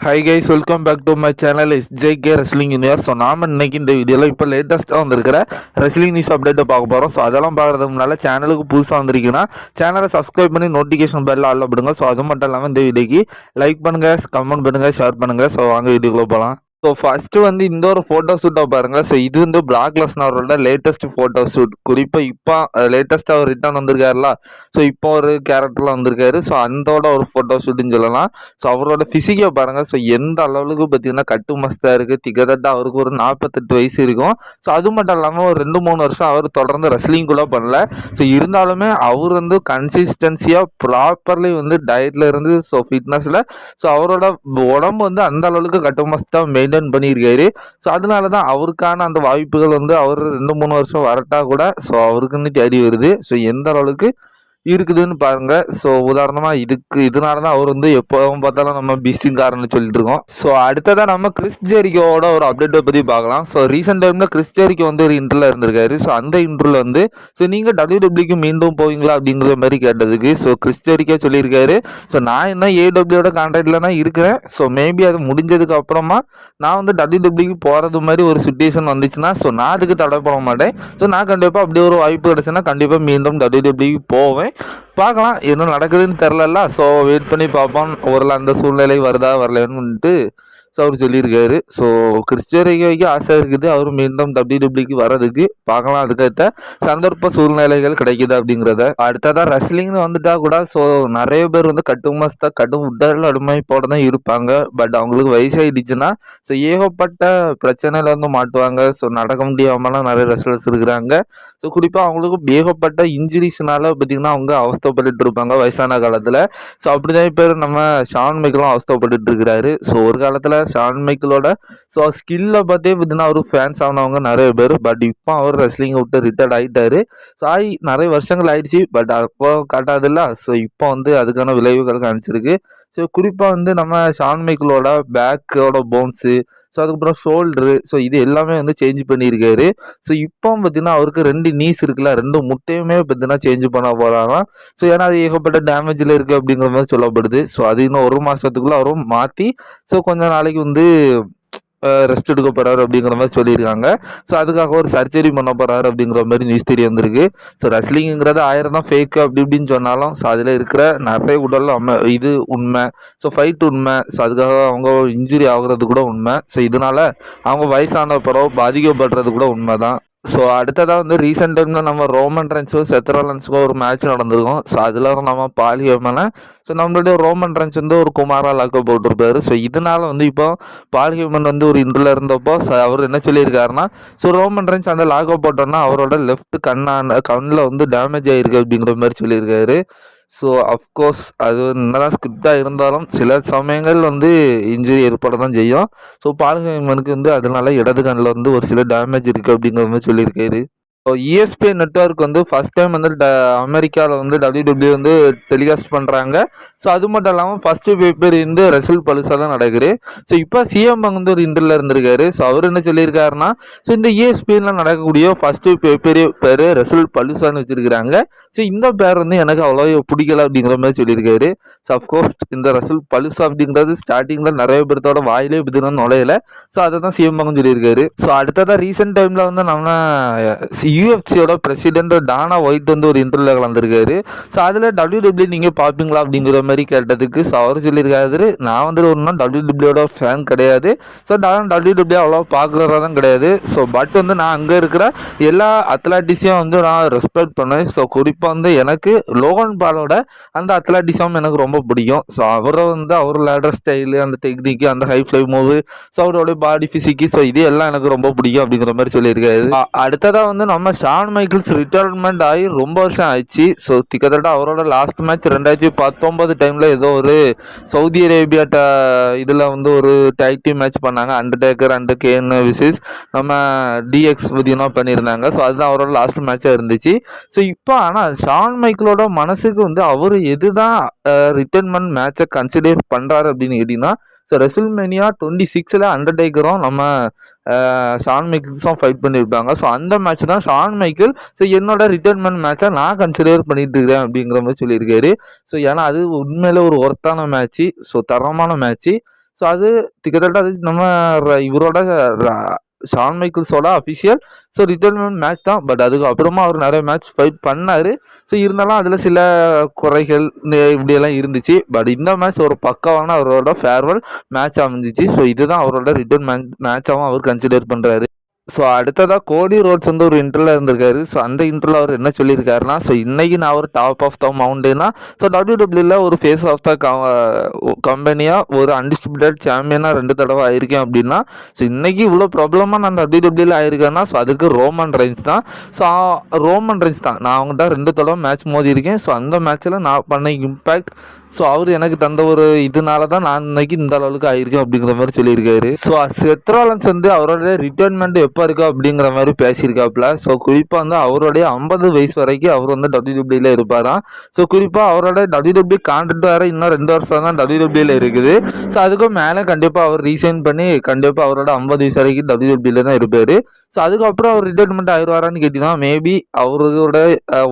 Hi guys welcome back to my channel is J K wrestling universe so நாம் இன்னைக்கு இந்த வீடியோவில் இப்போ லேட்டஸ்ட்டாக வந்திருக்கிற ரெஸ்லிங் நியூஸ் அப்டேட்டை பார்க்க போகிறோம் ஸோ அதெல்லாம் பார்க்குறதுக்கு முன்னால் சேனலுக்கு புதுசாக வந்திருக்கீங்கன்னா சேனலை சப்ஸ்கிரைப் பண்ணி நோட்டிஃபிகேஷன் பெல்ல ஆள் விடுங்க ஸோ அது மட்டும் இல்லாமல் இந்த வீடியோக்கு லைக் பண்ணுங்கள் கமெண்ட் பண்ணுங்கள் ஷேர் பண்ணுங்கள் ஸோ வாங்க வீடியோக்குள்ளே போகலாம் ஸோ ஃபஸ்ட்டு வந்து இந்த ஒரு ஃபோட்டோ ஷூட்டை பாருங்கள் ஸோ இது வந்து பிளாக் அவரோட லேட்டஸ்ட் ஃபோட்டோ ஷூட் குறிப்பாக இப்போ லேட்டஸ்ட்டாக அவர் ரிட்டர்ன் வந்திருக்காருல. ஸோ இப்போ ஒரு கேரக்டரில் வந்திருக்காரு. ஸோ அந்தோட ஒரு ஃபோட்டோ ஷூட்டுன்னு சொல்லலாம். ஸோ அவரோட ஃபிசிக்கை பாருங்கள் ஸோ எந்த அளவுக்கு பார்த்தீங்கன்னா கட்டு மஸ்தாக இருக்குது திகதட்டாக அவருக்கு ஒரு நாற்பத்தெட்டு வயசு இருக்கும். ஸோ அது மட்டும் இல்லாமல் ஒரு ரெண்டு மூணு வருஷம் அவர் தொடர்ந்து ரெஸ்லிங் கூட பண்ணல. ஸோ இருந்தாலுமே அவர் வந்து கன்சிஸ்டன்சியாக ப்ராப்பர்லி வந்து டயட்டில் இருந்து ஸோ ஃபிட்னஸில் ஸோ அவரோட உடம்பு வந்து அந்த அளவுக்கு கட்டு மஸ்தாக மெயின்டைன் பண்ணியிருக்காரு. ஸோ அதனால தான் அவருக்கான அந்த வாய்ப்புகள் வந்து அவர் ரெண்டு மூணு வருஷம் வரட்டா கூட ஸோ அவருக்குன்னு தேடி வருது. ஸோ எந்த அளவுக்கு இருக்குதுன்னு பாருங்க. ஸோ உதாரணமாக இதுக்கு இதனால தான் அவர் வந்து எப்போவும் பார்த்தாலும் நம்ம பிஸ்டிங்காரன்னு சொல்லிட்டு இருக்கோம் ஸோ அடுத்ததாக நம்ம கிறிஸ் ஜெரிக்கோட ஒரு அப்டேட்டை பற்றி பார்க்கலாம். ஸோ ரீசெண்ட் டைமில் கிறிஸ் ஜெரிக்கோ வந்து ஒரு இன்டர்ல இருந்திருக்காரு. ஸோ அந்த இன்டர்வில் வந்து ஸோ நீங்கள் டபிள்யூடபிள்யூக்கு மீண்டும் போவீங்களா அப்படிங்கிற மாதிரி கேட்டதுக்கு ஸோ கிறிஸ் ஜெரிக்கோ சொல்லியிருக்காரு. ஸோ நான் என்ன ஏடபிள்யூட கான்ட்ராக்டில் தான் இருக்கிறேன். ஸோ மேபி அது முடிஞ்சதுக்கு அப்புறமா நான் வந்து டபிள்யூடபிள்யூக்கு போகிறது மாதிரி ஒரு சுச்சுவேஷன் வந்துச்சுன்னா ஸோ நான் அதுக்கு தடை பண்ண மாட்டேன். ஸோ நான் கண்டிப்பாக அப்படி ஒரு வாய்ப்பு கிடச்சுன்னா கண்டிப்பாக மீண்டும் டபிள்யூடபிள்யூக்கு போவேன். பார்க்கலாம். என்ன நடக்குதுன்னு தெரிலல்ல ஸோ வெயிட் பண்ணி பார்ப்போம். ஒரு அந்த சூழ்நிலை வருதா வரலன்னுட்டு ஸோ அவர் சொல்லியிருக்காரு. ஸோ கிறிஸ்டியரிக்கு ஆசை இருக்குது. அவர் மீண்டும் டபிள்யூ டபிள்யூக்கு வர்றதுக்கு. பார்க்கலாம். அதுக்கேற்ற சந்தர்ப்ப சூழ்நிலைகள் கிடைக்குது அப்படிங்கிறத. அடுத்ததாக ரெஸ்லிங்னு வந்துட்டா கூட ஸோ நிறைய பேர் வந்து கட்டுமஸ்தா கடும் உடல் போட தான் இருப்பாங்க. பட் அவங்களுக்கு வயசாகிடுச்சுன்னா ஸோ ஏகப்பட்ட பிரச்சனையில் வந்து மாட்டுவாங்க. ஸோ நடக்க முடியாமலாம் நிறைய ரெஸ்லர்ஸ் இருக்கிறாங்க. ஸோ குறிப்பாக அவங்களுக்கு ஏகப்பட்ட இன்ஜுரிஸ்னால பார்த்திங்கன்னா அவங்க அவஸ்தப்பட்டு இருப்பாங்க வயசான காலத்தில். ஸோ அப்படி தான் இப்போ நம்ம ஷான் மைக்கிளும் அவஸ்தப்பட்டு இருக்கிறாரு ஸோ ஒரு காலத்தில் ஷான் மைக்கிளோட ஸோ ஸ்கில்லை பார்த்தே பார்த்தீங்கன்னா அவர் ஃபேன்ஸ் ஆனவங்க நிறைய பேர். பட் இப்போ அவர் ரெஸ்லிங்கை விட்டு ரிட்டையர்ட் ஆகிட்டாரு ஸோ ஆகி நிறைய வருஷங்கள் ஆயிடுச்சு. பட் அப்போ காட்டாதில்ல. ஸோ இப்போ வந்து அதுக்கான விளைவுகள் காமிச்சிருக்கு. ஸோ குறிப்பாக வந்து நம்ம ஷான் மைக்கிளோட பேக்கோட போன்ஸு ஸோ அதுக்கப்புறம் ஷோல்டரு ஸோ இது எல்லாமே வந்து சேஞ்ச் பண்ணியிருக்காரு. ஸோ இப்போ பார்த்தீங்கன்னா அவருக்கு ரெண்டு நீஸ் இருக்குல்ல ரெண்டு முட்டையுமே பார்த்தீங்கன்னா சேஞ்ச் பண்ண போகிறாங்க ஸோ ஏன்னா அது ஏகப்பட்ட டேமேஜில் இருக்குது அப்படிங்கிற மாதிரி சொல்லப்படுது. ஸோ அது இன்னும் ஒரு மாதத்துக்குள்ளே அவரும் மாற்றி ஸோ கொஞ்சம் நாளைக்கு வந்து ரெஸ்ட் எடுக்க போகிறாரு அப்படிங்கிற மாதிரி சொல்லியிருக்காங்க. ஸோ அதுக்காக ஒரு சர்ஜரி பண்ண போகிறாரு அப்படிங்கிற மாதிரி நியூஸ் தெரிய வந்திருக்கு ஸோ ரெஸ்லிங்கிறது ஆயிரம் தான் ஃபேக்கு அப்படி இப்படின்னு சொன்னாலும் ஸோ அதில் இருக்கிற நிறைய உடல் அம்ம இது உண்மை. ஸோ ஃபைட் உண்மை. ஸோ அதுக்காக அவங்க இன்ஜுரி ஆகுறது கூட உண்மை. ஸோ இதனால் அவங்க வயசான பிறகு பாதிக்கப்படுறது கூட உண்மை தான் ஸோ அடுத்ததாக வந்து ரீசெண்ட் டைமில் நம்ம ரோமன் ரென்ஸும் செத்ரோலன்ஸுக்கும் ஒரு மேட்ச் நடந்திருக்கும். ஸோ அதில் நம்ம பாலியோமேல ஸோ நம்மளுடைய ரோமன் ரென்ஸ் வந்து ஒரு குமாரா லாக்க போட்டிருப்பாரு. ஸோ இதனால் வந்து இப்போ பாலியோமன் வந்து ஒரு இன்ட்ரில் இருந்தப்போ அவர் என்ன சொல்லியிருக்காருன்னா ஸோ ரோமன் ரென்ஸ் அந்த லாக்க போட்டோன்னா அவரோட லெஃப்ட் கண்ணான கண்ணில் வந்து டேமேஜ் ஆகிருக்கு அப்படிங்கிற மாதிரி சொல்லியிருக்காரு. ஸோ அஃப்கோர்ஸ் அது என்னதான் ஸ்கிரிப்டாக இருந்தாலும் சில சமயங்கள் வந்து இன்ஜுரி ஏற்பட தான் செய்யும். ஸோ பால்கமனுக்கு வந்து அதனால இடது கண்ணில் வந்து ஒரு சில டேமேஜ் இருக்குது அப்படிங்கிற மாதிரி சொல்லியிருக்காரு. இஎஸ்பி நெட்ஒர்க் வந்து ஃபஸ்ட் டைம் வந்து ட அமெரிக்காவில் வந்து டபிள்யூடபிள்யூ வந்து டெலிகாஸ்ட் பண்ணுறாங்க ஸோ அது மட்டும் இல்லாமல் ஃபஸ்ட்டு பேப்பர் வந்து ரசல் பழுசாக தான் நடக்குது. ஸோ இப்போ சிஎம் வந்து ஒரு இன்டர்ல இருந்திருக்காரு. ஸோ அவர் என்ன சொல்லியிருக்காருன்னா ஸோ இந்த இஎஸ்பியில் நடக்கக்கூடிய ஃபஸ்ட்டு பேப்பர் பேர் ரசல் பழுசான்னு வச்சுருக்கிறாங்க. ஸோ இந்த பேர் வந்து எனக்கு அவ்வளோ பிடிக்கல அப்படிங்கிற மாதிரி சொல்லியிருக்காரு. ஸோ அஃப்கோர்ஸ் இந்த ரசல் பலுசா அப்படிங்கிறது ஸ்டார்டிங்கில் நிறைய பேர்த்தோட வாயிலே இப்படினா நுழையல. ஸோ அதை தான் சிஎம் சொல்லியிருக்காரு. ஸோ அடுத்ததாக ரீசெண்ட் டைமில் வந்து நம்ம யூஎஃப்சியோட பிரசிடென்ட் டானா ஒயிட் வந்து ஒரு இன்டர்வியூல கலந்துருக்காரு. ஸோ அதில் டபிள்யூ டபிள்யூ நீங்கள் பார்ப்பீங்களா அப்படிங்கிற மாதிரி கேட்டதுக்கு ஸோ அவர் சொல்லியிருக்காரு நான் வந்து ஒன்றும் டபிள்யூ டபிள்யூட ஃபேன் கிடையாது. ஸோ நான் டபிள்யூ டபிள்யூ அவ்வளோ பார்க்குறதா தான் கிடையாது. ஸோ பட் வந்து நான் அங்கே இருக்கிற எல்லா அத்லாட்டிஸையும் வந்து நான் ரெஸ்பெக்ட் பண்ணுவேன். ஸோ குறிப்பாக வந்து எனக்கு லோகன் பாலோட அந்த அத்லாட்டிஸும் எனக்கு ரொம்ப பிடிக்கும். ஸோ அவரை வந்து அவர் லேடர் ஸ்டைலு அந்த டெக்னிக்கு அந்த ஹை ஃப்ளை மூவு ஸோ அவரோட பாடி ஃபிசிக்கு ஸோ இது எல்லாம் எனக்கு ரொம்ப பிடிக்கும் அப்படிங்கிற மாதிரி சொல்லியிருக்காரு. அடுத்ததாக வந்து நம்ம ஷான் மைக்கிள்ஸ் ரிட்டையர்மெண்ட் ஆகி ரொம்ப வருஷம் ஆயிடுச்சு. ஸோ கிட்டத்தட்ட அவரோட லாஸ்ட் மேட்ச் ரெண்டாயிரத்தி பத்தொம்பது டைமில் ஏதோ ஒரு சவுதி அரேபியாட்ட இதில் வந்து ஒரு டைட்டி மேட்ச் பண்ணாங்க. அண்டர்டேக்கர் அண்டர் கேன் விசிஸ் நம்ம டிஎக்ஸ் பார்த்தீங்கன்னா பண்ணியிருந்தாங்க. ஸோ அதுதான் அவரோட லாஸ்ட் மேட்சாக இருந்துச்சு. ஸோ இப்போ ஆனால் ஷான் மைக்கிளோட மனசுக்கு வந்து அவர் எது தான் ரிட்டைர்மெண்ட் மேட்சை கன்சிடர் பண்ணுறாரு அப்படின்னு கேட்டிங்கன்னா ஸோ ரெசில்மேனியா டுவெண்ட்டி சிக்ஸில் அண்டர்டேக்கரும் நம்ம ஷான் மைக்கிள்ஸும் ஃபைட் பண்ணியிருப்பாங்க ஸோ அந்த மேட்ச் தான் ஷான் மைக்கிள் ஸோ என்னோட ரிட்டைர்மெண்ட் மேட்சை நான் கன்சிடர் பண்ணிட்டு இருக்கிறேன் அப்படிங்கிற மாதிரி சொல்லியிருக்காரு. ஸோ ஏன்னா அது உண்மையில ஒரு ஒர்த்தான மேட்ச்சு ஸோ தரமான மேட்ச்சு ஸோ அது கிட்டத்தட்ட அது நம்ம இவரோட ஷான் மைக்கிள்ஸோட அஃபிஷியல் ஸோ ரிட்டர்மெண்ட் மேட்ச் தான். பட் அதுக்கப்புறமா அவர் நிறைய மேட்ச் ஃபைட் பண்ணார். ஸோ இருந்தாலும் அதில் சில குறைகள் இந்த இப்படியெல்லாம் இருந்துச்சு. பட் இந்த மேட்ச் ஒரு பக்காவான அவரோட ஃபேர்வெல் மேட்ச் அமைஞ்சிச்சு. ஸோ இதுதான் அவரோட ரிட்டர்ன் மேட்ச் மேட்சாகவும் அவர் கன்சிடர் பண்ணுறாரு ஸோ அடுத்ததாக கோடி ரோட்ஸ் வந்து ஒரு இன்டர்வியூல இருந்திருக்காரு. ஸோ அந்த இன்டர்வியூல அவர் என்ன சொல்லியிருக்காருன்னா ஸோ இன்றைக்கி நான் ஒரு டாப் ஆஃப் த மவுண்டேனா ஸோ டபிள்யூடபிள்யூல ஒரு ஃபேஸ் ஆஃப் த கம்பெனியாக ஒரு அன்டிஸ்ட்ரிபியூட்டட் சாம்பியனாக ரெண்டு தடவை ஆயிருக்கேன் அப்படின்னா ஸோ இன்றைக்கி இவ்வளோ ப்ராப்ளமாக நான் டபிள்யூடபிள்யூல ஆயிருக்கேன்னா ஸோ அதுக்கு ரோமன் ரைன்ஸ் தான். ஸோ ரோமன் ரைன்ஸ் தான். நான் அவங்ககிட்ட ரெண்டு தடவை மேட்ச் மோதி இருக்கேன் ஸோ அந்த மேட்ச்சில் நான் பண்ண இம்பேக்ட் ஸோ அவர் எனக்கு தந்த ஒரு இதனால தான் நான் இன்னைக்கு இந்த அளவுக்கு ஆயிருக்கேன் அப்படிங்கிற மாதிரி சொல்லியிருக்காரு. ஸோ செத்ராலன்ஸ் வந்து அவரோட ரிட்டைர்மெண்ட் எப்போ இருக்கா அப்படிங்கிற மாதிரி பேசியிருக்காப்புல. ஸோ குறிப்பாக வந்து அவருடைய ஐம்பது வயசு வரைக்கும் அவர் வந்து டபிள்யூடபிள்யூல இருப்பாராம். ஸோ குறிப்பாக அவரோட டபிள்யூடபிள்யூ கான்ட்ராக்ட் வேறு இன்னும் ரெண்டு வருஷம் தான் டபிள்யூடபிள்யூல இருக்குது. ஸோ அதுக்கும் மேலே கண்டிப்பாக அவர் ரீசைன் பண்ணி கண்டிப்பாக அவரோட ஐம்பது வயசு வரைக்கும் டபிள்யூடபிள்யூல தான் இருப்பார். ஸோ அதுக்கப்புறம் அவர் ரிட்டைர்மெண்ட் ஆயிடுவாரான்னு கேட்டிங்கன்னா மேபி அவரோட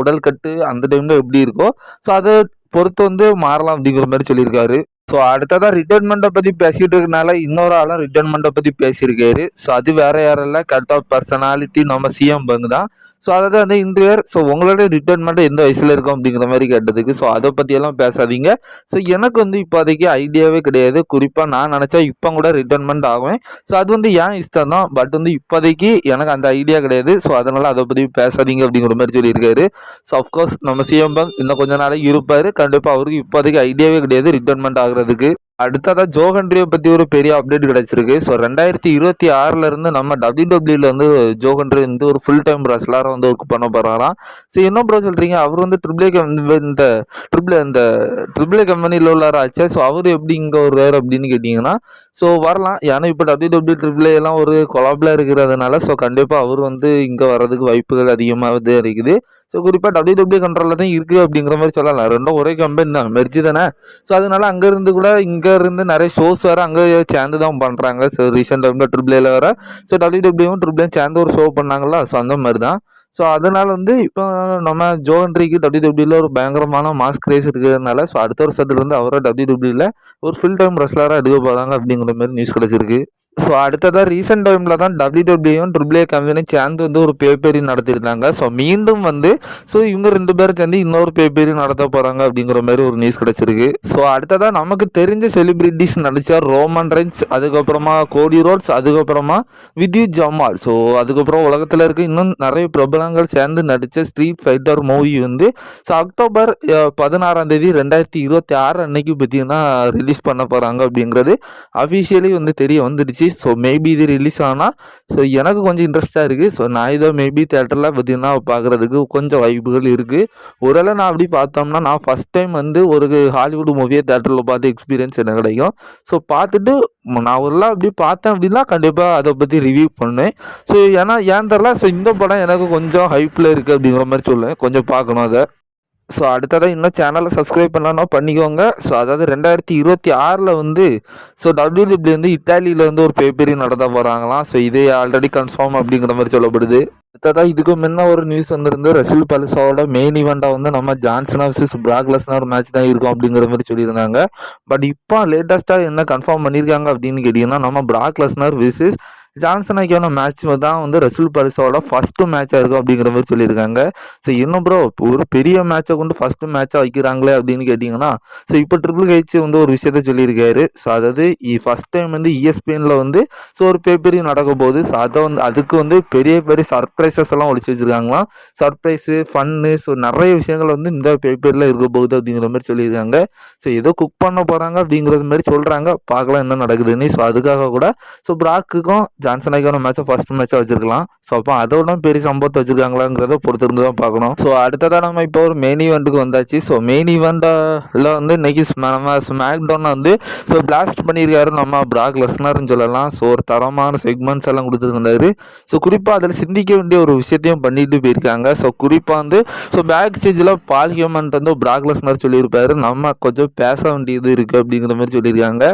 உடல் கட்டு அந்த டைமில் எப்படி இருக்கோ ஸோ அதை பொறுத்து வந்து மாறலாம் அப்படிங்கிற மாதிரி சொல்லியிருக்காரு. ஸோ அடுத்ததாக ரிட்டைர்மெண்ட்டை பற்றி பேசிகிட்டு இருக்கனால இன்னொரு ஆளும் ரிட்டைர்மெண்ட்டை பற்றி பேசியிருக்காரு. ஸோ அது வேறு யாரும் இல்லை. கட் ஆஃப் பர்சனாலிட்டி நம்ம சிஎம் பங்கு தான். ஸோ அதாவது வந்து இன்றையர் ஸோ உங்களோட ரிட்டைர்மெண்ட் எந்த வயசில் இருக்கும் அப்படிங்கிற மாதிரி கேட்டதுக்கு ஸோ அதை பற்றியெல்லாம் பேசாதீங்க. ஸோ எனக்கு வந்து இப்போதைக்கு ஐடியாவே கிடையாது. குறிப்பாக நான் நினச்சா இப்போ கூட ரிட்டைர்மெண்ட் ஆகுவேன் ஸோ அது வந்து ஏன் இஷ்டம் தான்? பட் வந்து இப்போதைக்கு எனக்கு அந்த ஐடியா கிடையாது. ஸோ அதனால் அதை பற்றி பேசாதீங்க அப்படிங்கிற மாதிரி சொல்லியிருக்காரு. ஸோ அஃப்கோர்ஸ் நம்ம சிஎம் பங்க் இன்னும் கொஞ்ச நாளைக்கு இருப்பார். கண்டிப்பாக அவருக்கு இப்போதைக்கு ஐடியாவே கிடையாது ரிட்டைர்மெண்ட் ஆகுறதுக்கு. அடுத்ததாக ஜோகன்ட்ரியை பற்றி ஒரு பெரிய அப்டேட் கிடச்சிருக்கு. ஸோ ரெண்டாயிரத்தி இருபத்தி ஆறில் நம்ம நம்ம டபிள்யூடபிள்யூல வந்து ஜோகன்ட்ரி வந்து ஒரு ஃபுல் டைம் ரெஸ்லராக வந்து ஒர்க் பண்ண போகிறாராம் ஸோ என்ன ப்ரோ சொல்கிறீங்க அவர் வந்து ட்ரிபிள் இந்த ட்ரிபிள் இந்த ட்ரிபிள் கம்பெனியில் உள்ளாராச்சே. ஸோ அவர் எப்படி இங்கே வருவார் அப்படின்னு கேட்டிங்கன்னா ஸோ வரலாம். ஏன்னா இப்போ டபிள்யூ ட்ரிபிள் எல்லாம் ஒரு கொலாபில் இருக்கிறதுனால ஸோ கண்டிப்பாக அவர் வந்து இங்கே வர்றதுக்கு வாய்ப்புகள் அதிகமாக இருக்குது. ஸோ குறிப்பாக டபிள்யூ டபிள்யூ கண்ட்ரோலில் தான் இருக்குது அப்படிங்கிற மாதிரி சொல்லலாம். ரெண்டும் ஒரே கம்பெனி தான். மெர்ஜி தானே? ஸோ அதனால அங்கேருந்து கூட இங்கேருந்து நிறைய ஷோஸ் வேறு அங்கே சேர்ந்து தான் பண்ணுறாங்க ஸோ ரீசெண்ட் டைமில் ட்ரிபிள் வேறு. ஸோ டபிள்யூ டபிள்யூவும் ட்ரிபிளையும் சேர்ந்து ஒரு ஷோ பண்ணாங்களா ஸோ அந்த மாதிரி தான். ஸோ அதனால வந்து இப்போ நம்ம ஜோன்ட்ரிக்கு டபிள்யூ டபிள்யூவில் ஒரு பயங்கரமான மாஸ் கிரேஸ் இருக்கிறதுனால ஸோ அடுத்த வருஷத்துலேருந்து அவரை டபிள்யூ டபிள்யூவில் ஒரு ஃபுல் டைம் ரெஸ்லராக எடுக்க போகிறாங்க அப்படிங்கிற மாதிரி நியூஸ் கிடச்சிருக்கு. ஸோ அடுத்ததாக ரீசெண்ட் டைமில் தான் டபிள்யூ டபிள்யூயும் ட்ரிபிள் ஏ கம்பெனியும் சேர்ந்து வந்து ஒரு பேப்பேரி நடத்தியிருந்தாங்க ஸோ மீண்டும் வந்து ஸோ இவங்க ரெண்டு பேரும் சேர்ந்து இன்னொரு பேப்பேரி நடத்த போகிறாங்க அப்படிங்கிற மாதிரி ஒரு நியூஸ் கிடச்சிருக்கு. ஸோ அடுத்ததாக நமக்கு தெரிஞ்ச செலிபிரிட்டிஸ் நடிச்ச ரோமன் ரென்ஸ் அதுக்கப்புறமா கோடி ரோட்ஸ் அதுக்கப்புறமா வித்யு ஜமால் ஸோ அதுக்கப்புறம் உலகத்தில் இருக்க இன்னும் நிறைய பிரபலங்கள் சேர்ந்து நடித்த ஸ்ட்ரீட் ஃபைட்டர் மூவி வந்து ஸோ அக்டோபர் பதினாறாம் தேதி ரெண்டாயிரத்தி இருபத்தி ஆறு அன்னைக்கு பார்த்தீங்கன்னா ரிலீஸ் பண்ண போகிறாங்க அப்படிங்கிறது அஃபிஷியலி வந்து தெரிய வந்துடுச்சு. ஸோ மேபி இது ரிலீஸ் ஆனால் ஸோ எனக்கு கொஞ்சம் இன்ட்ரெஸ்ட்டாக இருக்குது ஸோ நான் இதோ மேபி தேட்டரில் பார்த்தீங்கன்னா பார்க்குறதுக்கு கொஞ்சம் வாய்ப்புகள் இருக்குது ஒருவேளை நான் அப்படி பார்த்தோம்னா நான் ஃபஸ்ட் டைம் வந்து ஒரு ஹாலிவுட் மூவியை தேட்டரில் பார்த்து எக்ஸ்பீரியன்ஸ் எனக்கு கிடைக்கும். ஸோ பார்த்துட்டு நான் ஒருலாம் அப்படி பார்த்தேன் அப்படின்னா கண்டிப்பாக அதை பற்றி ரிவ்யூ பண்ணுவேன். ஸோ ஏன்னா ஏன் தெரில ஸோ இந்த படம் எனக்கு கொஞ்சம் ஹைப்பில் இருக்குது அப்படிங்கிற மாதிரி சொல்லுவேன். கொஞ்சம் பார்க்கணும் அதை. ஸோ அடுத்ததாக இன்னும் சேனலை சப்ஸ்கிரைப் பண்ணலாம் பண்ணிக்கோங்க. ஸோ அதாவது ரெண்டாயிரத்தி இருபத்தி ஆறில் வந்து ஸோ டபிள்யூடபிள்யூ வந்து இத்தாலியில் வந்து ஒரு பேப்பரி நடத்த போகிறாங்களாம் ஸோ இது ஆல்ரெடி கன்ஃபார்ம் அப்படிங்கிற மாதிரி சொல்லப்படுது. அடுத்ததாக இதுக்கு முன்ன ஒரு நியூஸ் வந்திருந்து ரசில் பலசாவோட மெயின் ஈவெண்ட்டாக வந்து நம்ம ஜான்சனா பிராக்லஸ்னா ஒரு மேட்ச் தான் இருக்கும் அப்படிங்கிற மாதிரி சொல்லியிருந்தாங்க. பட் இப்போ லேட்டஸ்ட்டாக என்ன கன்ஃபார்ம் பண்ணியிருக்காங்க அப்படின்னு கேட்டிங்கன்னா நம்ம பிராக்லஸ்னர் விசஸ் ஜான்சனாக்கான மேட்ச் தான் வந்து ரசூல் பரிசோட ஃபஸ்ட்டு மேட்சாக இருக்கும் அப்படிங்கிற மாதிரி சொல்லியிருக்காங்க. ஸோ இன்னும் ப்ரோ ஒரு பெரிய மேட்சை கொண்டு ஃபஸ்ட்டு மேட்சாக வைக்கிறாங்களே அப்படின்னு கேட்டிங்கன்னா ஸோ இப்போ ட்ரிபிள் ஹெச் வந்து ஒரு விஷயத்த சொல்லியிருக்காரு. ஸோ அதாவது ஃபஸ்ட் டைம் வந்து இஎஸ்பிஎனில் வந்து ஸோ ஒரு பேப்பரி நடக்க போகுது. ஸோ அதை வந்து அதுக்கு வந்து பெரிய பெரிய சர்ப்ரைசஸ் எல்லாம் ஒழிச்சு வச்சிருக்காங்களாம். சர்ப்ரைஸு ஃபன்னு ஸோ நிறைய விஷயங்கள் வந்து இந்த பேப்பரில் இருக்க போகுது அப்படிங்கிற மாதிரி சொல்லியிருக்காங்க. ஸோ ஏதோ குக் பண்ண போகிறாங்க அப்படிங்கிறது மாதிரி சொல்கிறாங்க பார்க்கலாம் என்ன நடக்குதுன்னு. ஸோ அதுக்காக கூட ஸோ பிராக்குக்கும் ஜான்சனாக்கான மேட்சை ஃபர்ஸ்ட் மேட்சாக வச்சிருக்கலாம். ஸோ அப்போ அதோட பெரிய சம்பவத்தை வச்சிருக்காங்களாங்கிறத பொறுத்திருந்து தான் பார்க்கணும். ஸோ அடுத்ததாக நம்ம இப்போ ஒரு மெயின் ஈவெண்ட்டுக்கு வந்தாச்சு. ஸோ மெயின் ஈவெண்ட்டில் வந்து இன்னைக்கு ஸ்ம- நம்ம ஸ்மாக் டவுன் வந்து ஸோ பிளாஸ்ட் பண்ணியிருக்காரு நம்ம பிராக் லெஸ்னர்னு சொல்லலாம். ஸோ ஒரு தரமான செக்மெண்ட்ஸ் எல்லாம் கொடுத்துருந்தாரு. ஸோ குறிப்பாக அதில் சிந்திக்க வேண்டிய ஒரு விஷயத்தையும் பண்ணிட்டு போயிருக்காங்க. ஸோ குறிப்பாக வந்து ஸோ பேக் ஸ்டேஜில் பால் ஹியூமன்ட் வந்து பிராக் லெஸ்னர் சொல்லியிருப்பாரு. நம்ம கொஞ்சம் பேச வேண்டியது இருக்குது அப்படிங்கிற மாதிரி சொல்லியிருக்காங்க.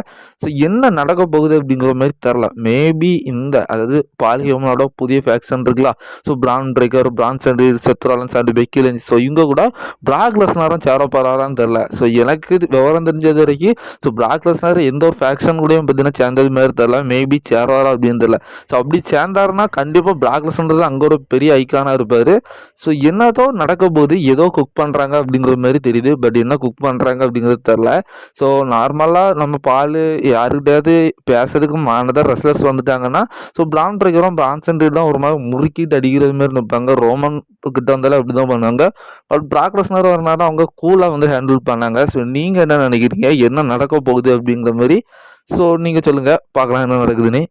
ஸோ என்ன நடக்க போகுது அப்படிங்கிற மாதிரி தெரில மேபி இந்த அதாவது பாலிஹியூமனோட புதிய ஃபேக்ஷன் இருக்குல்ல? So Bron Breakker Bron Chandy Seth Rollins and Becky Lynch so இவங்க கூட பிராக் லெஸ்னரும் சேர போகிறாரான்னு தெரில ஸோ எனக்கு இது விவரம் தெரிஞ்சது வரைக்கும் ஸோ பிராக் லெஸ்னர் எந்த ஒரு ஃபேக்ஷன் கூடயும் பார்த்தீங்கன்னா சேர்ந்தது மாதிரி தெரில மேபி சேருவாரா அப்படின்னு தெரில ஸோ அப்படி சேர்ந்தாருன்னா கண்டிப்பாக பிராக் லெஸ்ன்றது அங்கே ஒரு பெரிய ஐக்கானாக இருப்பார். ஸோ என்னதோ நடக்க போகுது ஏதோ குக் பண்ணுறாங்க அப்படிங்கிற மாதிரி தெரியுது. பட் என்ன குக் பண்ணுறாங்க அப்படிங்கிறது தெரில ஸோ நார்மலாக நம்ம பால் யாருக்கிட்டையாவது பேசுறதுக்கு மானதாக ரெஸ்லர்ஸ் வந்துட்டாங்கன்னா ஸோ பிரான் பிரேக்கரும் பிரான்சன் தான் ஒரு மாதிரி முறுக்கிட்டு அடிக்கிறது மாதிரி நிற்பாங்க ரோமன் கிட்ட வந்தாலும் அப்படி தான் பண்ணுவாங்க. பட் பிராக் ரெஸ்னர் வரனால அவங்க கூலாக வந்து ஹேண்டில் பண்ணாங்க. ஸோ நீங்கள் என்ன நினைக்கிறீங்க? என்ன நடக்க போகுது அப்படிங்கிற மாதிரி. ஸோ நீங்கள் சொல்லுங்கள் பார்க்கலாம் என்ன நடக்குதுன்னு.